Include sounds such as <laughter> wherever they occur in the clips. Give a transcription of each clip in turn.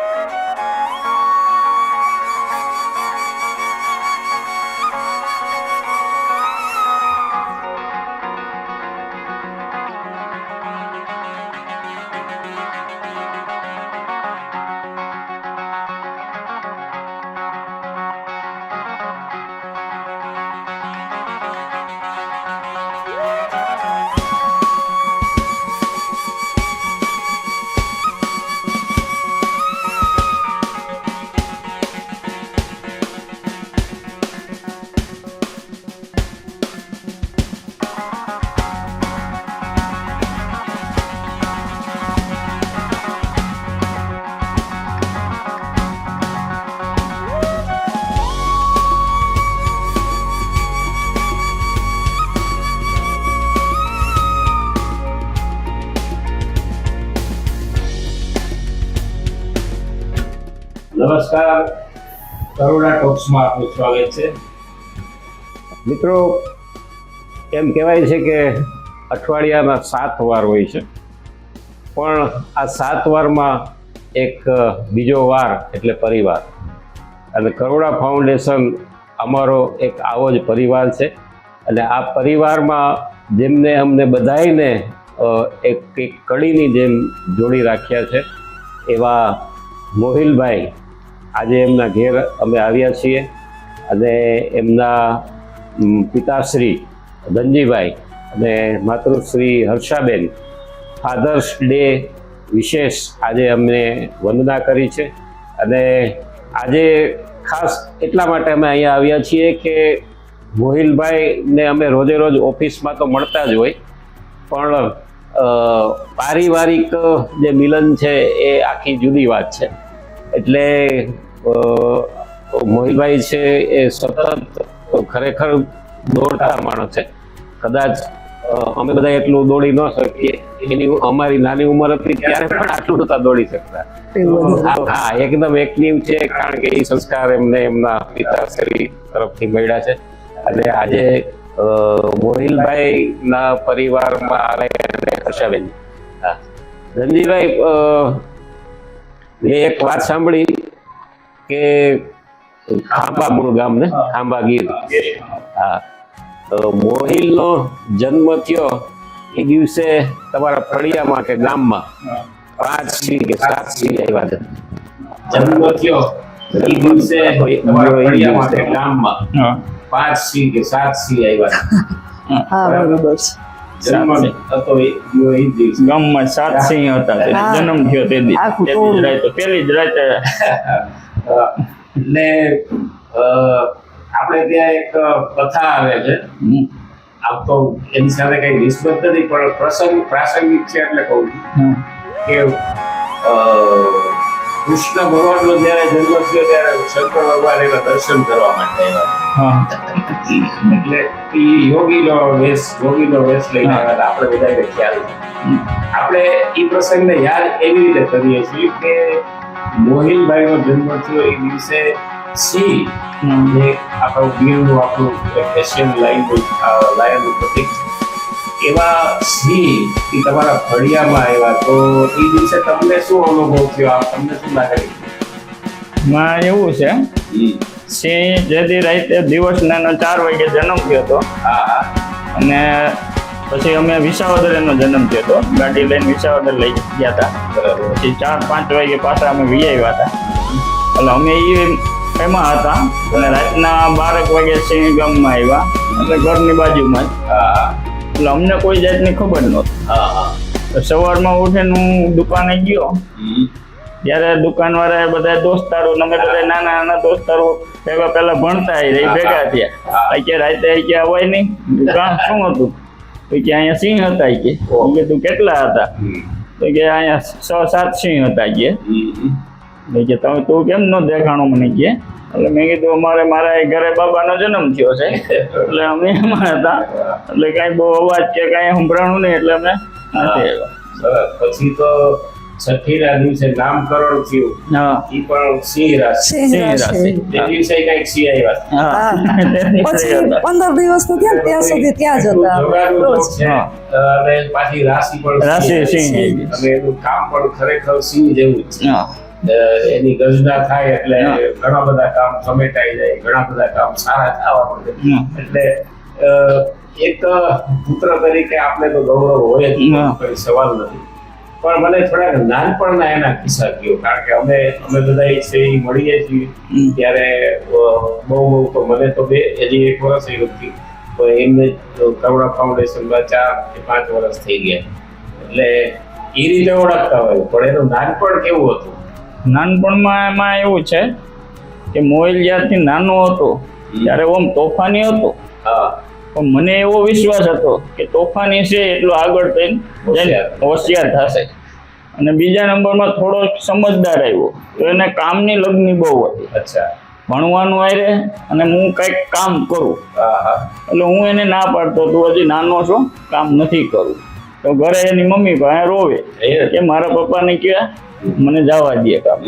Bye. નમસ્કાર. કરુણા ટોક્સમાં આપનું સ્વાગત છે. મિત્રો, એમ કહેવાય છે કે અઠવાડિયાના સાત વાર હોય છે. પણ આ સાત વારમાં એક બીજો વાર એટલે પરિવાર. અને કરુણા ફાઉન્ડેશન અમારો એક આવો જ પરિવાર છે. અને આ પરિવારમાં જેમને અમને બધાઈને એક કડીની જેમ જોડી રાખ્યા છે એવા મોહિલભાઈ આજે એમના ઘેર અમે આવ્યા છીએ અને એમના પિતાશ્રી ધનજીભાઈ અને માતૃશ્રી હર્ષાબેન ફાધર્સ ડે વિશેષ આજે અમને વંદના કરી છે. અને આજે ખાસ એટલા માટે અમે અહીંયા આવ્યા છીએ કે મોહિલભાઈને અમે રોજે રોજ ઓફિસમાં તો મળતા જ હોય, પણ પારિવારિક જે મિલન છે એ આખી જુદી વાત છે. એટલે મોહિલભાઈ છે એ સતત ખરેખર દોડતા માણસ છે. કદાચ અમે બધા એટલું દોડી ન શકીએ. એની અમારી નાની ઉંમર હતી ત્યારે પણ આટલું નહોતા દોડી શકતા. હા, એકદમ એક્ટિવ છે કારણ કે એ સંસ્કાર એમને એમના પિતાશ્રી તરફથી મળ્યા છે. અને આજે મોહિલભાઈ ના પરિવારમાં આવે હર્ષાબેન હા. ધનજીભાઈ મેં એક વાત સાંભળી કે ખાંભાપુર ગામ ને ગીર હા તો મોહિલનો જન્મ થયો એ દિવસે તમારા ફળિયામાં કે ગામમાં. પાંચ સિંહ કે સાત સિંહ આવ્યા છે જન્મ થયો એ દિવસે તમારા ફળિયામાં કે ગામમાં. પાંચ સિંહ કે સાત સિંહ આવ્યા હા બરોબર છે. ગામમાં સાત સિંહ હતા જન્મ થયો તે દી. આખું તે ટોળું. જ રાતે પેલી જ રાતે <laughs> અ, એટલે આપણે ત્યાં એક કથા આવે છે. આમ તો એની સાથે કઈ નિસ્બત નથી પણ પ્રસંગ પ્રાસંગિક છે એટલે કહું છું. કે અ, કૃષ્ણ ભગવાનનો જ્યારે જન્મ થયો ત્યારે શંકર ભગવાન એના દર્શન કરવા માટે આવ્યા. એટલે એ યોગીનો વેશ યોગીનો વેશ લઈને આવ્યા આપણે બધાને ખ્યાલ આપણે એ પ્રસંગને યાદ એવી રીતે કરીએ છીએ કે મોહિલભાઈનો જન્મ થયો એ દિવસે સિંહ જે આપણું ગીરનું આપણું એશિયન લાયનનું લાયનનું પ્રતિક છે. એવા સિંહ એ તમારા ફળિયામાં આવ્યા. તો એ દિવસે તમને શું અનુભવ થયો? આપ તમને શું લાગે? માં એવું છે સિંહ જે દી રાતે દિવસના ચાર વાગે જન્મ થયો હતો. અને પછી અમે વિસાવદર એનો જન્મ થયો હતો. ગાડી લઈને વિસાવદર લઈ ગયા હતા. પછી ચાર પાંચ વાગે પાછા અમે વી આવ્યા હતા. એટલે અમે એ એમાં હતા. અને રાતના બારેક વાગે સિંહ ગામમાં આવ્યા. એટલે ઘરની બાજુમાં જ. એટલે અમને કોઈ જાતની ખબર નહોતી. સવારમાં ઉઠીને હું દુકાને ગયો. ત્યારે ત્યારે દુકાનવાળાએ બધા દોસ્તારો અમે બધા નાના નાના દોસ્તારો ભેગા પેલા ભણતા એ ભેગા થયા. કે રાતે કે હોય નહીં. દુકાન શું હતું? તો કે અહીંયા સિંહ હતા કે. તું કીધું કેટલા હતા? તો કે અહીંયા છ સાત સિંહ હતા કે. મેં કે તમે તું કેમ ન દેખાણો મને કે? એટલે મેં કીધું અમારે મારા એ ઘરે બાબાનો જન્મ થયો છે. એટલે અમે એમાં હતા. એટલે કાંઈ બહુ અવાજ કે કાંઈ સંભળાણું નહીં એટલે અમે પછી તો છઠ્ઠીના દિવસે નામકરણ થયું. એ પણ સિંહ રાશિ. તે દિવસે કંઈક સિંહ આવ્યા પછી પંદર દિવસ થયા ત્યાં સુધી જ હતા. અને પાછી રાશિ પણ રાશિ સિંહ. સિંહ છે. જેવી. અને એનું કામ પણ ખરેખર સિંહ જેવું છે. એની ગર્જના થાય એટલે. ઘણા બધા કામ સમેટાઈ જાય ઘણા બધા કામ સારા થવા પડે એટલે એક પુત્ર તરીકે આપણે તો ગૌરવ હોય જ કોઈ સવાલ નથી. પણ મને થોડાક નાનપણના એના કિસ્સા કહ્યો કારણ કે અમે અમે બધા છે એ મળીએ છીએ. ત્યારે બહુ બહુ તો મને તો બે હજી એક વર્ષ એ નથી તો એમને કરુણા ફાઉન્ડેશનમાં ચાર કે પાંચ વર્ષ થઈ ગયા. એટલે એ રીતે ઓળખતા હોય. પણ એનું નાનપણ કેવું હતું? નાનપણમાં એમાં એવું છે કે મોઇલ જ્યારથી નાનો હતો ત્યારે ઓમ તોફાની હતો. હા. પણ મને એવો વિશ્વાસ હતો કે તોફાની છે એટલો આગળ થઈને હોશિયાર. થશે. અને બીજા નંબરમાં થોડો સમજદાર આવ્યો. તો એને કામની લગ્ની બહુ હતી. અચ્છા. ભણવાનું આરે અને હું કંઈક કામ કરું. હા હા. એટલે હું એને ના પાડતો તું હજી નાનો છો કામ નથી કરવું તો ઘરે એની મમ્મી પાસે રોવે કે મારા પપ્પાને કહે મને જવા દે કામ.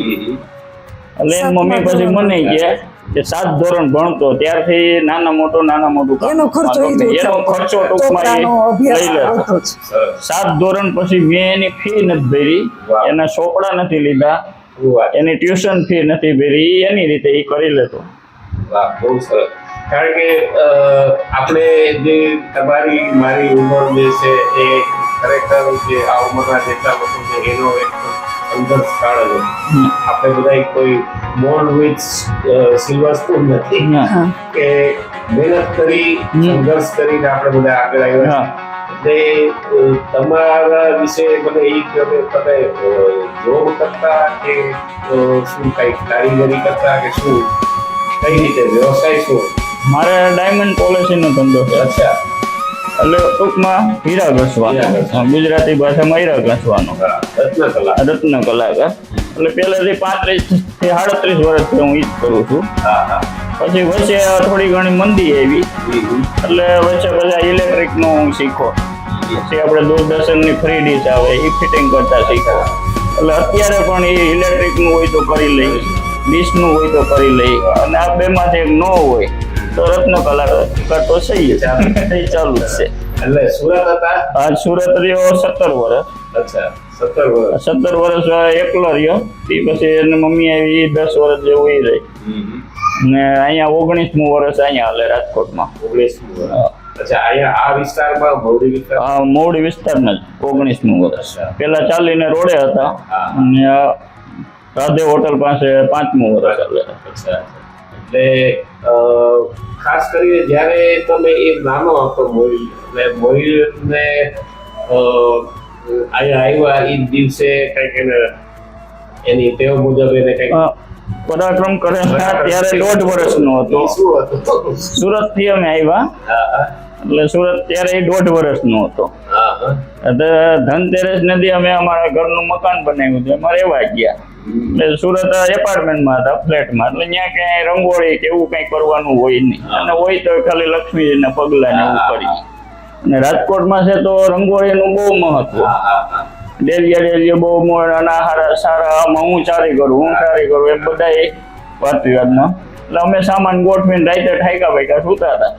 એટલે મમ્મી પછી મને કે કે સાત ધોરણ ભણતો ત્યારથી નાના મોટો નાના મોટું એનો ખર્ચો એનો ખર્ચો ટૂંકમાં એ લઈ લેતો. બધો સાત ધોરણ પછી મેં એની ફી નથી ભરી. એના ચોપડા નથી લીધા. એની ટ્યુશન ફી નથી ભરી. એની રીતે એ કરી લેતો. વાહ બહુ સરસ. કારણ કે આપણે જે તમારી મારી ઉંમર જે છે એ ખરેખર જે આ ઉંમરના જેટલા લોકો છે એનો એક સંઘર્ષ સ્થળ જ આપણે બધા કોઈ બોર્ન વિથ સિલ્વર સ્પૂન નથી. કે મહેનત કરી સંઘર્ષ કરીને આપણે બધા આગળ આવ્યા. એટલે તમારા વિશે મને એ કે તમે જોબ કરતા કે શું કઈ કારીગરી કરતા કે શું? કઈ રીતે? વ્યવસાય શું? મારે ડાયમંડ પોલિસીનો ધંધો છે. અચ્છા. એટલે ટૂંકમાં હીરા ઘસવા ગુજરાતી ભાષામાં હીરા ઘસવાનો. રત્ન કલા. રત્ન કલાકાર એટલે પહેલાથી પાંત્રીસથી સાડત્રીસ વર્ષથી હું ઈ જ કરું છું. પછી વચ્ચે થોડી ઘણી મંદી આવી. એટલે વચ્ચે બધા ઇલેક્ટ્રિકનું હું શીખો. પછી આપણે દૂરદર્શનની ફ્રી ડીશ આવે એ ફિટિંગ કરતા શીખો. એટલે અત્યારે પણ એ ઇલેક્ટ્રિકનું હોય તો કરી લઈ ડીશનું હોય તો કરી લઈ અને આ બે માંથી એક ન હોય. તો રત્ન કલાકાર તો છે ચાલુ. જ છે. એટલે સુરત હતા? આજ સુરત રહ્યો સત્તર વર્ષ. અચ્છા સત્તર વર્ષ. સત્તર વર્ષ એકલો રહ્યો. તે પછી એને મમ્મી આવી દસ વર્ષ જેવું એ રહી. ને અહીંયા ઓગણીસમું વર્ષ અહીંયા હાલે રાજકોટમાં. ઓગણીસમું વર્ષ. અચ્છા અહીંયા આ વિસ્તારમાં મૌરી વિસ્તાર આ મોવડી વિસ્તારના જ ઓગણીસમું વર્ષ. પેલા ચાલીને રોડે હતા. અને રાધે હોટલ પાસે પાંચમું વર્ષ હાલે. અચ્છા. એટલે ખાસ કરીને જ્યારે તમે એ નાનો હતો મોહિલ એટલે મોહિલને અહીંયા આવ્યા એ દિવસે કંઈક એને એની ટેવ મુજબ એને કંઈક પરાક્રમ કરેલા ત્યારે દોઢ વર્ષનો હતો. ઈ સુરતથી અમે આવ્યા. એટલે સુરત ત્યારે એ દોઢ વર્ષનો હતો. હા હા. એટલે ધનતેરસ નદી અમે અમારા ઘરનું મકાન બનાવ્યું છે એમાં રહેવા ગયા. સુરત એપાર્ટમેન્ટમાં હતા ફ્લેટમાં એટલે ત્યાં ક્યાંય રંગોળી કે એવું કંઈ કરવાનું હોય નહીં. અને હોય તો ખાલી લક્ષ્મીજીના પગલા ને એવું કરી. અને રાજકોટમાં છે તો રંગોળીનું બહુ મહત્વ. ડેલિયા ડેલિયા બહુ અનાહારા અને હારા સારા હું ચારી કરું, હું ચારી કરું, એમ બધા વાત વિવાદમાં એટલે અમે સામાન ગોઠવીને રાતે ઠાયકા ભાઈકા સુતા હતા.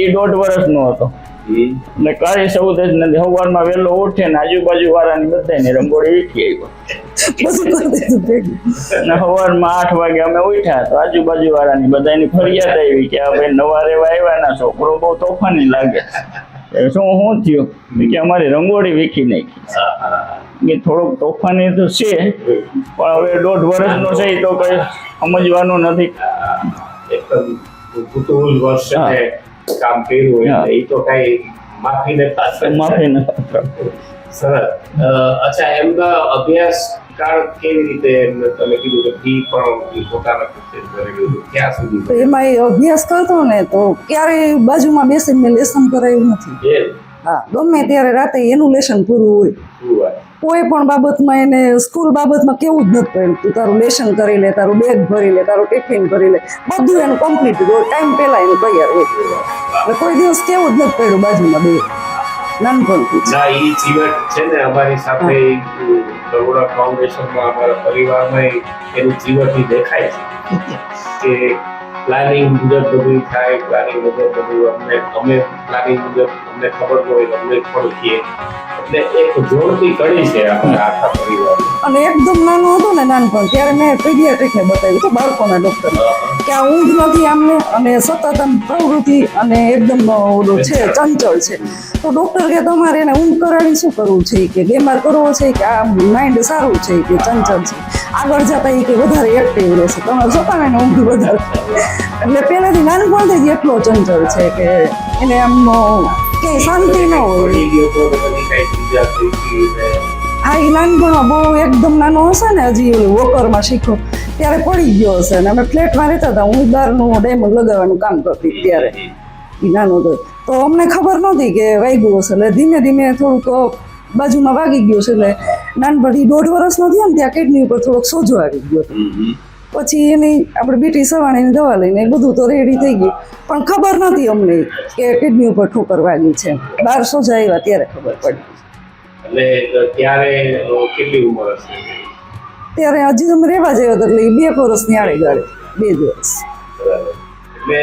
એ દોઢ વર્ષનો હતો. હમ. એટલે સૌ જ નથી સવારમાં વહેલો ઉઠે ને આજુબાજુ વાળાની બધાની રંગોળી વીખી આવ્યો સવારમાં આઠ વાગે અમે ઉઠ્યા તો આજુબાજુ વાળાની બધાની ફરિયાદ આવી કે આ ભાઈ નવા રેવા આવ્યા ના છોકરો બહુ તોફાની લાગે. એ શું શું થયું? મેં કે અમારી રંગોળી વીખી નાખી. કે થોડોક તોફાની તો છે પણ હવે દોઢ વર્ષનો છે એ તો કઈ સમજવાનું નથી. કામ કર્યું હોય એ તો કઈ માફી પાત્ર. માફી પાત્ર. સરસ. અચ્છા એમના અભ્યાસ કાળ કેવી રીતે તમે કીધું કે ફી પણ પોતાના સુધી એમાં એ અભ્યાસ કરતો ને તો ક્યારેય બાજુમાં બેસીને મેં લેસન કરાયું નથી. હા ગમે ત્યારે રાતે એનું લેસન પૂરું હોય. કોઈ પણ બાબતમાં એને સ્કૂલ બાબતમાં કેવું જ નથી પડ્યું તું તારું લેશન કરી લે તારું બેગ ભરી લે તારું ટિફિન ભરી લે. બધું એનું કમ્પ્લીટ હોય. ટાઈમ પહેલાં એનું તૈયાર હોય. એટલે કોઈ દિવસ કેવું જ નથી પડ્યું બાજુમાં બે. નાનપણથી. ના એ જીવન છે ને અમારી સાથે કરુણા ફાઉન્ડેશનમાં અમારા પરિવારમાં એનું જીવનથી દેખાય છે. કે પ્લાનિંગ મુજબ બધું થાય પ્લાનિંગ મુજબ બધું અમને અમે પ્લાનિંગ મુજબ અમને ખબર હોય અમને અને એકદમ નાનું હતું ને નાનપણ, ત્યારે મેં પીડિયાટ્રિકને બતાવ્યું હતું, બાળકોના ડૉક્ટર કે આ ઊંઘ નથી આમને, અને સતત આમ પ્રવૃત્તિ અને એકદમ ઓલું છે, ચંચળ છે. તો ડૉક્ટર કે તમારે એને ઊંઘ કરાવી શું કરવું છે? કે બીમાર કરવો છે? કે આ માઇન્ડ સારું છે? કે ચંચળ છે? આગળ જતા એ કે વધારે એક્ટિવ રહેશે. તમારે જોતા ને ઊંઘ વધારે. એટલે પહેલેથી નાનપણથી જ એટલો ચંચળ છે કે એને આમ કે શાંતિ ન હોય. આ ગયો તો બધી કઈ બીજા થઈ ગઈ ને હા એ નાનપણમાં બહુ એકદમ નાનો હશે ને, હજી ઓલું વોકરમાં શીખો ત્યારે પડી ગયો હશે ને, અમે ફ્લેટમાં રહેતા હતા. હું બારનું ડાયમંડ લગાવવાનું કામ કરતી ત્યારે. એ નાનો હતો તો અમને ખબર નહોતી કે વાગ્યું હશે. એટલે ધીમે ધીમે થોડુંક બાજુમાં વાગી ગયું છે. એટલે નાનપણથી દોઢ વર્ષ નથી ને, ત્યાં કિડની ઉપર થોડોક સોજો આવી ગયો હતો. પછી એની આપણે બેટી સવાણીની દવા લઈને બધું તો રેડી થઈ ગયું. પણ ખબર નથી અમને કે કિડની ઉપર ઠોકર વાગી છે. બારસો આવ્યા ત્યારે ખબર પડી. એટલે ત્યારે કેટલી ઉંમર હશે? ત્યારે હજી તમે રહેવા જાય હતા એટલે બે વર્ષની આડે ગાળે બે દિવસ. એટલે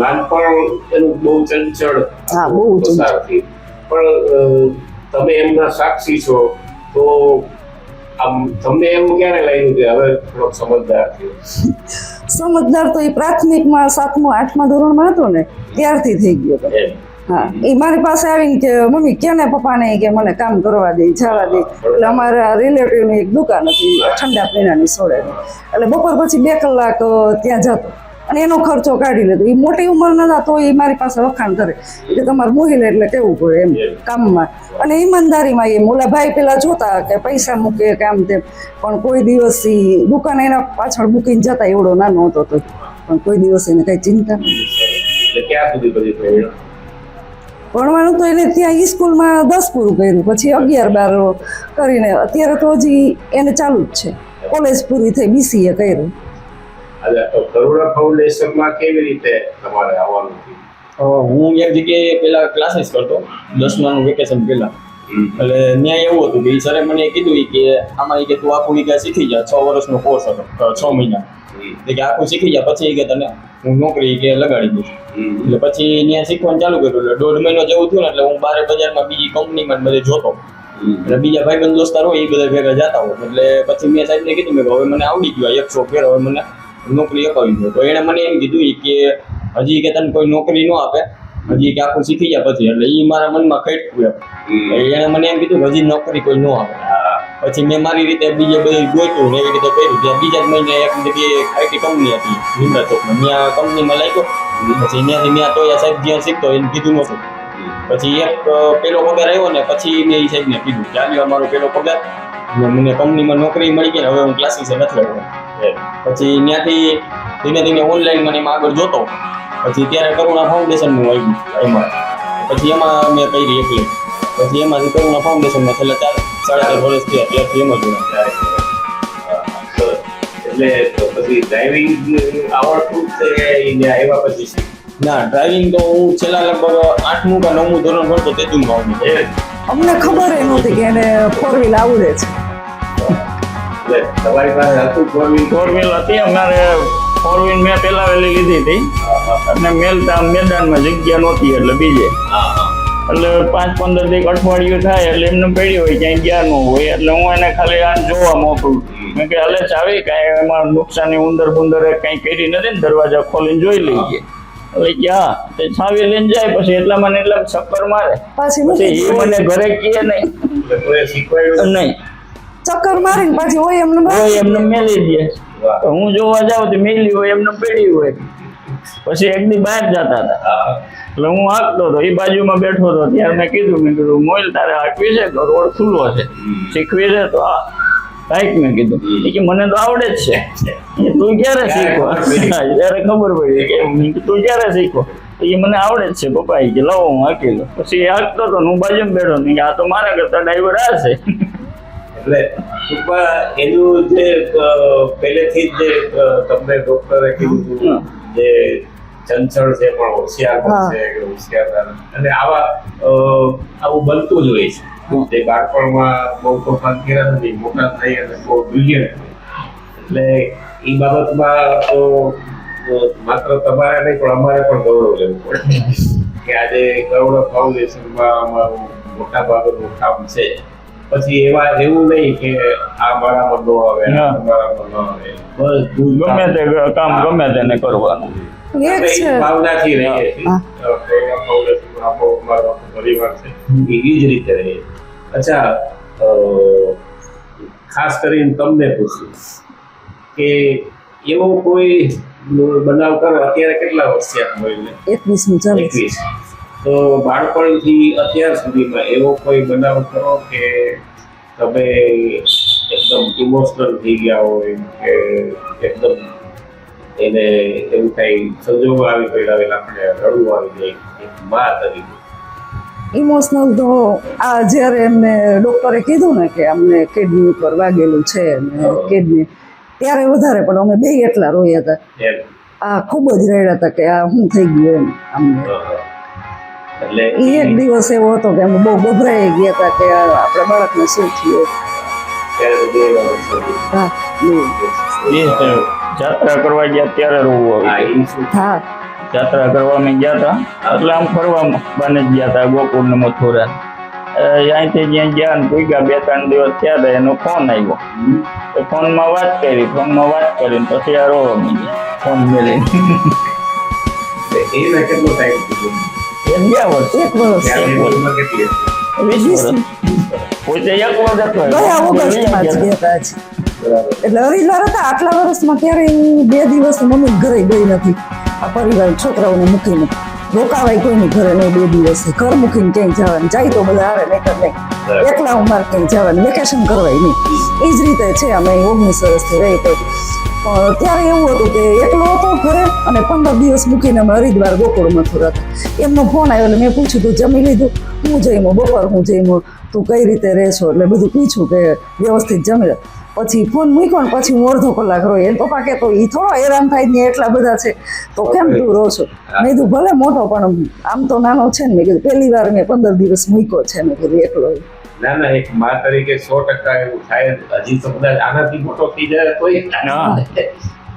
નાનપણ એનું બહુ ચંચળ હા, બહુ ચંચળ. પણ તમે એમના સાક્ષી છો તો આમ તમને એમ ક્યારે લાગ્યું કે હવે થોડોક સમજદાર થયો? સમજદાર તો એ પ્રાથમિકમાં સાતમું આઠમા ધોરણમાં હતો ને ત્યારથી થઈ ગયો હા એ મારી પાસે આવીને કે મમ્મી કેને પપ્પાને કે મને કામ કરવા દે જવા દે? એટલે અમારા રિલેટિવની એક દુકાન હતી ઠંડા પીણાની સોડે એટલે બપોર પછી બે કલાક ત્યાં જતો. અને એનો ખર્ચો કાઢી લેતો. એ મોટી ઉંમરના હતા તો એ મારી પાસે વખાણ કરે. કે તમારે મોહિલે એટલે કેવું પડે એમ કામમાં. અને ઈમાનદારીમાં એમ ઓલા ભાઈ પેલા જોતા કે પૈસા મૂકે કે આમ તેમ. પણ કોઈ દિવસ એ દુકાન એના પાછળ મૂકીને જતા એવડો નાનો હતો તો. પણ કોઈ દિવસ એને કઈ ચિંતા નહીં. ભણવાનું તો એને ત્યાં ઈ સ્કૂલમાં દસ પૂરું કર્યું. પછી અગિયાર બાર કરીને. અત્યારે તો હજી એને ચાલુ જ છે. કોલેજ પૂરી થઈ બીસીએ કર્યું. આજે તો કરુણા ફાઉન્ડેશનમાં કેવી રીતે તમારે આવવાનું? થયું હું એક જગ્યાએ પેલા ક્લાસીસ કરતો દસમાનું વેકેશન પહેલા. એટલે ત્યાં એવું હતું કે એ સરે મને કીધું કે આમાં કે તું આખું ઈ શીખી જા છ વર્ષનો કોર્સ હતો છ મહિના. એટલે કે આખું શીખી જા પછી કે તને હું નોકરી કે લગાડી દઈશ. એટલે પછી ત્યાં શીખવાનું ચાલુ કર્યું એટલે દોઢ મહિનો જેવું થયું ને એટલે હું બારે બજારમાં બીજી કંપનીમાં બધે જોતો. એટલે બીજા ભાઈબંધ દોસ્તાર હોય એ બધા ભેગા જતા હોય. એટલે પછી મેં સાહેબને કીધું મેં હવે મને આવડી ગયું એક એકસો ફેર હવે મને નોકરી અપાવી દો તો એણે મને એમ કીધું કે હજી કે તને કોઈ નોકરી ન આપે હજી કે આખું શીખી જાય પછી. એટલે એ મારા મનમાં ખટકું એમ. એણે મને એમ કીધું હજી નોકરી કોઈ ન આપે. પછી મેં મારી રીતે બીજે બધું ગોત્યું ને એવી રીતે કર્યું. ત્યાં બીજા જ મહિને એક જગ્યાએ આઈટી કંપની હતી લીમડા ચોકમાં ત્યાં કંપનીમાં લાગ્યો. પછી ત્યાંથી મેં તોયા સાહેબ જ્યાં શીખતો એને કીધું નહોતું. પછી એક પેલો પગાર આવ્યો ને પછી મેં એ સાહેબને કીધું ચાલ્યો અમારો પેલો પગાર. મને કંપનીમાં નોકરી મળી ગઈ ને હવે હું ક્લાસીસ નથી લેવો પછી ત્યાંથી ધીમે ધીમે ઓનલાઈન મને એમાં આગળ જોતો. પછી ત્યારે કરુણા ફાઉન્ડેશનનું આવ્યું એમાં પછી એમાં મેં કરી એકલી પછી એમાંથી કરુણા ફાઉન્ડેશનમાં છેલ્લા ચાર સાડા ચાર વર્ષ થયા ત્યારથી એમાં જોડાયા એટલે પછી ડ્રાઇવિંગ આવડતું છે આવ્યા પછી. ના ડ્રાઇવિંગ તો હું છેલ્લા લગભગ આઠમું કે નવમું ધોરણ ભણતો તેથી જ અમને ખબર એ નહોતી કે એને ફોર વ્હીલ આવડે છે. તમારી પાસે હતું ફોર વ્હીલ ફોર વ્હીલ હતી. અમારે ફોર વ્હીલ મેં પેલા વેલી લીધી હતી. અને મેલતા મેદાનમાં જગ્યા નહોતી એટલે બીજે. એટલે પાંચ પંદર દીક અઠવાડિયું થાય એટલે એમને પડી હોય ક્યાંય ગયા ન હોય. એટલે હું એને ખાલી આ જોવા મોકલું મેં કે હલે ચાવી કાંઈ એમાં નુકસાની ઉંદર બુંદરે કાંઈ કરી નથી ને દરવાજા ખોલીને જોઈ લઈએ એટલે કે હા તે છાવી લઈને જાય પછી એટલા મને એટલા ચક્કર મારે. પાછી પછી એ મને ઘરે કહે નહીં. એટલે નહીં. ચક્કર મારીને પાછી હોય એમને હોય એમને મેલી દે. હું જોવા જાઉં તો મેલી હોય, એમને પેડી હોય. પછી એક દી બહાર જતા હતા. એટલે હું હાંકતો હતો, એ બાજુમાં બેઠો હતો. ત્યારે મેં કીધું મેં કીધું મોઈલ તારે હાંકવી છે તો રોડ ખુલ્લો છે? શીખવી છે તો આ કાંઈક મેં કીધું. કે, મને તો આવડે જ છે. તું ક્યારે શીખો ત્યારે ખબર પડી. કે તું ક્યારે શીખો એ મને આવડે જ છે, પપ્પા. કે, લાવો, હું હાંકી લઉં. પછી એ હાંકતો હતો હું બાજુમાં બેઠો ને કે આ તો મારા કરતા ડ્રાઈવર આ છે. એટલે ટૂંકમાં એનું જે પહેલેથી જ જે તમને ડોક્ટરે કીધું હતું જે ચંચળ છે પણ હોશિયાર છે કે હોશિયાર અને આવા આવું બનતું જ હોય છે. જે બાળપણમાં બહુ તોફાન કર્યા નથી મોટા થઈ અને બહુ બ્રિલિયન્ટ એટલે એ બાબતમાં તો માત્ર તમારે નહીં પણ અમારે પણ ગૌરવ લેવું પડે. <laughs> કે આજે ગૌરવ ફાઉન્ડેશનમાં અમારું મોટા ભાગનું કામ છે. પછી એવા એવું નહીં કે આ બરાબર ન આવે. તમારામાં ન. આવે. બધું ગમે તે કામ ગમે તેને કરવાનું. ભાવનાથી રહીએ. પરિવાર છે. એ જ રીતે રહીએ. અચ્છા ખાસ કરીને તમને પૂછ્યું કે એવો કોઈ બનાવ કરો અત્યારે કેટલા વર્ષ થયા એકવીસમી એકવીસ. તો બાળપણથી અત્યાર સુધીમાં એવો કોઈ બનાવ કરો કે તમે એકદમ ઇમોશનલ થઈ ગયા હોય કે એકદમ એને એવું કઈ સંજોગો આવી પડ્યા હોય આપણે રડવું આવી જાય એક મા તરીકે? ઇમોશનલ તો આ જ્યારે એમને ડૉક્ટરે કીધું ને કે અમને કિડની ઉપર વાગેલું છે ને કિડની ત્યારે વધારે પણ અમે બે એટલા રોયા હતા. આ ખૂબ જ રડ્યા હતા કે આ શું થઈ ગયું એમ અમને. એટલે એ એક દિવસ એવો હતો કે અમે બહુ ગભરાઈ ગયા હતા કે આપણા બાળકને શું થયું. હા. જાત્રા કરવા ગયા ત્યારે રોવું હા આવ્યું હા. જાત્રા કરવા અમે ગયા હતા. એટલે આમ ફરવા બને જ ગયા હતા ગોકુળ ને મથુરા. અહીંથી જ્યાં ગયા ને પૂગ્યા બે ત્રણ દિવસ થયા હતા એનો ફોન આવ્યો. તો ફોનમાં વાત કરી ફોનમાં વાત કરીને પછી આ રોવા માંડી ફોન મેળવી. એને કેટલો ટાઈમ ગયા વર્ષ એક વર્ષ ઉંમર ગયા ઓગસ્ટમાં જ ગયા એટલે હતા આટલા વર્ષમાં બે દિવસ મમ્મી ઘરે ગઈ નથી આ પરિવાર છોકરાઓને મૂકીને રોકાવાય કોઈની ઘરે નહીં બે દિવસ ઘર મૂકીને ક્યાંય જવાનું જાય તો બધા હારે નહીં કર નહીં એકલા હું ક્યાંય જવાનું વેકેશન કરવાય નહીં એ જ રીતે છે અમે ઓગણીસ વર્ષથી રહી તો ત્યારે એવું હતું કે એકલો હતો ઘરે અને પંદર દિવસ મૂકીને અમે હરિદ્વાર ગોકુળ મથુર હતા. એમનો ફોન આવ્યો એટલે મેં પૂછ્યું, તું જમી લીધું? હું જઈમો બપોર હું જઈમો તું કઈ રીતે રહે છો એટલે બધું પૂછ્યું કે વ્યવસ્થિત જમી પછી ફોન મૂક્યો ને પછી હું અડધો કલાક રોઈ. એને પપ્પા કે તો એ થોડો હેરાન થાય ને એટલા બધા છે. તો કેમ તું રહો છો? મેં કીધું, ભલે મોટો, પણ આમ તો નાનો છે ને. મેં કીધું, પહેલી વાર મેં પંદર દિવસ મૂક્યો છે. મેં કીધું, એકલો. ના ના એક મા તરીકે સો ટકા એવું થાય હજી તો કદાચ આનાથી મોટો થઈ જાય તો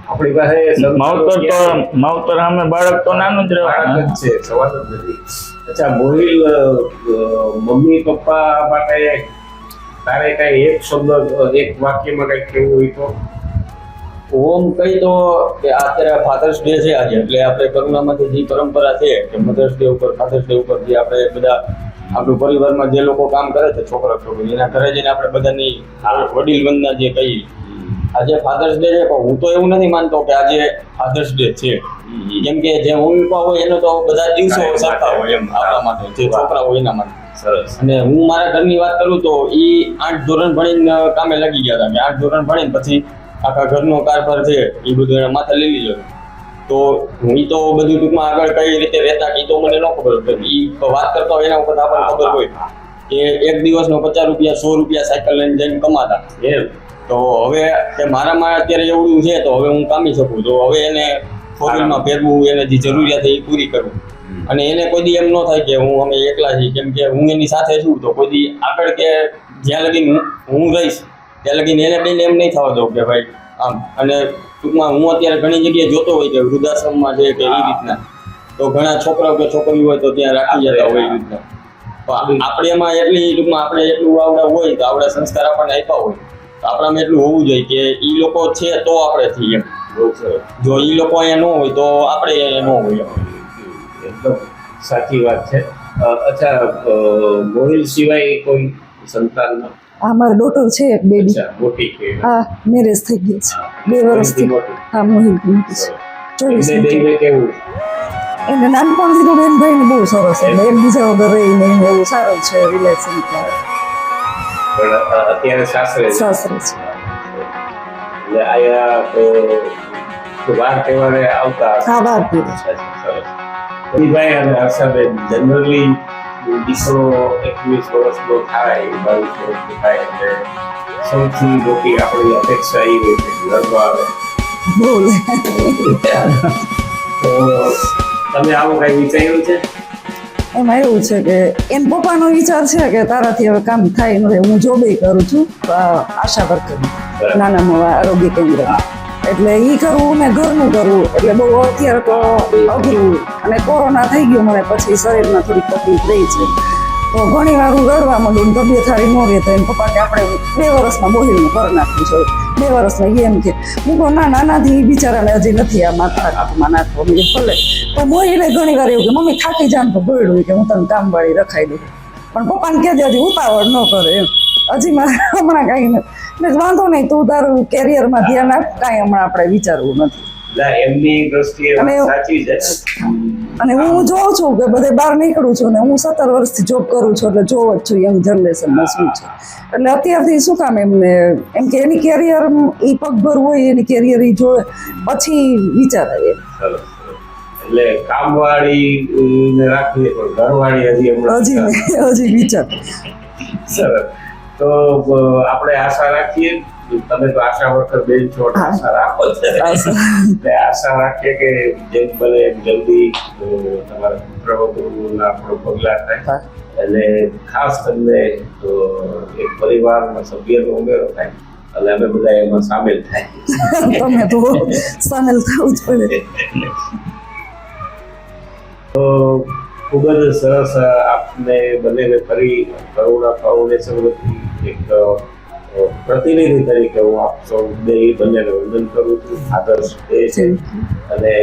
આપણી પાસે માવતર તો માવતર સામે બાળક તો નાનું જ રહેવાનું જ છે સવાલ જ નથી. અચ્છા મોહિલ મમ્મી પપ્પા માટે તારે કઈ એક શબ્દ એક વાક્યમાં કઈ કેવું હોય તો? ઓમ કહી તો કે અત્યારે ફાધર્સ ડે છે આજે એટલે આપણે કરુણામાંથી જે પરંપરા છે કે મધર્સ ડે ઉપર ફાધર્સ ડે ઉપર જે આપણે બધા આપણું પરિવારમાં જે લોકો કામ કરે છે છોકરા છોકરી એના ઘરે જઈને આપણે બધાની વડીલ વંદના જે કહીએ આજે ફાધર્સ ડે છે પણ હું તો એવું નથી માનતો કે આજે ફાધર્સ ડે છે કેમ કે જે પપ્પા હોય એનો તો બધા દિવસો સરખા હોય એમ. આપણા માટે જે છોકરા હોય એના માટે. સરસ. અને હું મારા ઘરની વાત કરું તો એ આઠ ધોરણ ભણીને કામે લાગી ગયા હતા. કે આઠ ધોરણ ભણીને પછી આખા ઘરનો કારભાર છે એ બધું એના માથે લઈ લીધો. તો હું તો બધું ટૂંકમાં આગળ કઈ રીતે રહેતા એ તો મને ન ખબર હોય એ વાત કરતા હોય એના ઉપર આપણને ખબર હોય. કે એક દિવસનો પચાસ રૂપિયા સો રૂપિયા સાયકલ લઈને જઈને કમાતા. એમ. તો હવે કે મારામાં અત્યારે એવડું છે તો હવે હું કામી શકું. તો હવે એને ફોરવ્હીલમાં ફેરવું એને જે જરૂરિયાત છે એ પૂરી કરવું અને એને કોઈ દી એમ ન થાય કે હું અમે એકલા છીએ કેમ કે હું એની સાથે છું તો કોઈ દી આગળ કે જ્યાં લગી હું હું રહીશ ત્યાં લગીને એને બેન એમ નહીં થવા દઉં કે ભાઈ આમ. અને ટૂંકમાં હું અત્યારે ઘણી જગ્યાએ જોતો હોય કે વૃદ્ધાશ્રમમાં છે કે એ રીતના. તો ઘણા છોકરાઓ કે છોકરીઓ હોય તો ત્યાં રાખી જતા હોય એ રીતના. તો આપણે એમાં એટલી ટૂંકમાં આપણે એટલું આવડા હોય તો આપણા સંસ્કાર આપણને આપ્યા હોય. તો આપણામાં એટલું હોવું જોઈએ કે એ લોકો છે તો આપણે થઈએ એમ. જો એ લોકો અહીંયા ન હોય તો આપણે અહીંયા ન હોય એકદમ સાચી વાત છે. અચ્છા ગોહિલ સિવાય કોઈ સંતાન આ મારી ડોટર છે એક બેબી હા મેરેજ થઈ ગયા છે. બે વર્ષથી. હા મોહિલ મોટી છે. ચોવીસ એને નાનપણથી તો બેન ભાઈને બહુ સરસ એટલે એકબીજા વગર રહીને એવું સારું છે રિલેશન અત્યારે સાસરે. સાસરે છે. આયા તો વાર તહેવારે આવતા હા વાર હર્ષાબેન જનરલી દીકરો એકવીસ વર્ષનો થાય બાવીસ વર્ષનો થાય એટલે સૌથી મોટી આપણી અપેક્ષા એ હોય કે લડવા આવે બોલે તો તમે આવું કઈ વિચાર્યું છે એમાં એવું છે કે એમ પપ્પાનો વિચાર છે કે તારાથી હવે કામ થાય હું જોબે કરું છું આશા વર્કર નાના મોવા આરોગ્ય કેન્દ્ર એટલે એ કરવું ને ઘરનું કરવું એટલે બહુ અત્યારે તો અઘરું. અને કોરોના થઈ ગયું મને, પછી શરીરમાં થોડી તકલીફ રહી છે. તો ઘણી વાર હું ગરવા માંડું તબિયત સારી ન રહે તો એમ પપ્પા કે આપણે બે વર્ષમાં બોહીનું કરી નાખ્યું છે બે વર્ષમાં એમ કે, હું કહું ના, નાનાથી બિચારાને હજી નથી આ માથા કાપમાં નાખવો મેં ભલે. તો બોહીને ઘણી વાર એવું કે, મમ્મી, થાકી જાન તો બોયડું કે હું તને કામવાળી રખાઈ દઉં. પણ પપ્પાને કહેજે હજી ઉતાવળ ન કરે. એમ. હજી મારે હમણાં કાંઈ નથી વાંધો નહીં તું તારું કેરિયરમાં ધ્યાન આપ કાંઈ હમણાં આપણે વિચારવું નથી. એમની દ્રષ્ટિએ અને- સાચી છે. અને હું જોઉં છું કે બધે બહાર નીકળું છું ને હું સત્તર વર્ષથી જોબ કરું છું એટલે જોઉં જ છું યંગ જનરેશનમાં શું છે. એટલે અત્યારથી શું કામ એમને એમ કે એની કેરિયર એ પગભર હોય એની કેરિયર એ જોવે પછી વિચારે. એટલે કામવાળી રાખીએ પણ ઘરવાળી હજી હજી હજી વિચાર. સરસ. તો આપણે આશા રાખીએ તમે તો આશા વર્કર બેન છો આશા રાખો. એટલે આશા રાખીએ કે જેમ બને એમ જલ્દી તમારા પુત્રવધુના આપણો પગલા થાય. એટલે ખાસ તમને એક પરિવારના સભ્યનો ઉમેરો થાય અને અમે બધા એમાં સામેલ થાય. તમે તો સામેલ થવું જ પડે. તો ખૂબ જ સરસ આપને બંનેને ફરી કરુણા ફાઉન્ડેશન વતી એક પ્રતિનિધિ તરીકે હું આપ સૌ બે બંનેને વંદન કરું છું આદર્શ એ છે. અને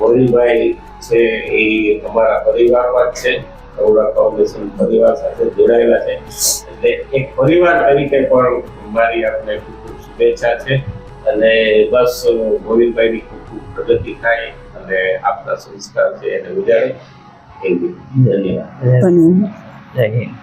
મોરીભાઈ છે એ અમારા પરિવારમાં જ છે કરુણા ફાઉન્ડેશન પરિવાર સાથે જોડાયેલા છે. એટલે એક પરિવાર તરીકે પણ મારી આપને ખૂબ ખૂબ શુભેચ્છા છે. અને બસ ગોવિંદભાઈની ખૂબ ખૂબ પ્રગતિ થાય અને આપના સંસ્કાર છે એને ઉજાડે એવી ધન્યવાદ. ધન્યવાદ. જય હિન્દ.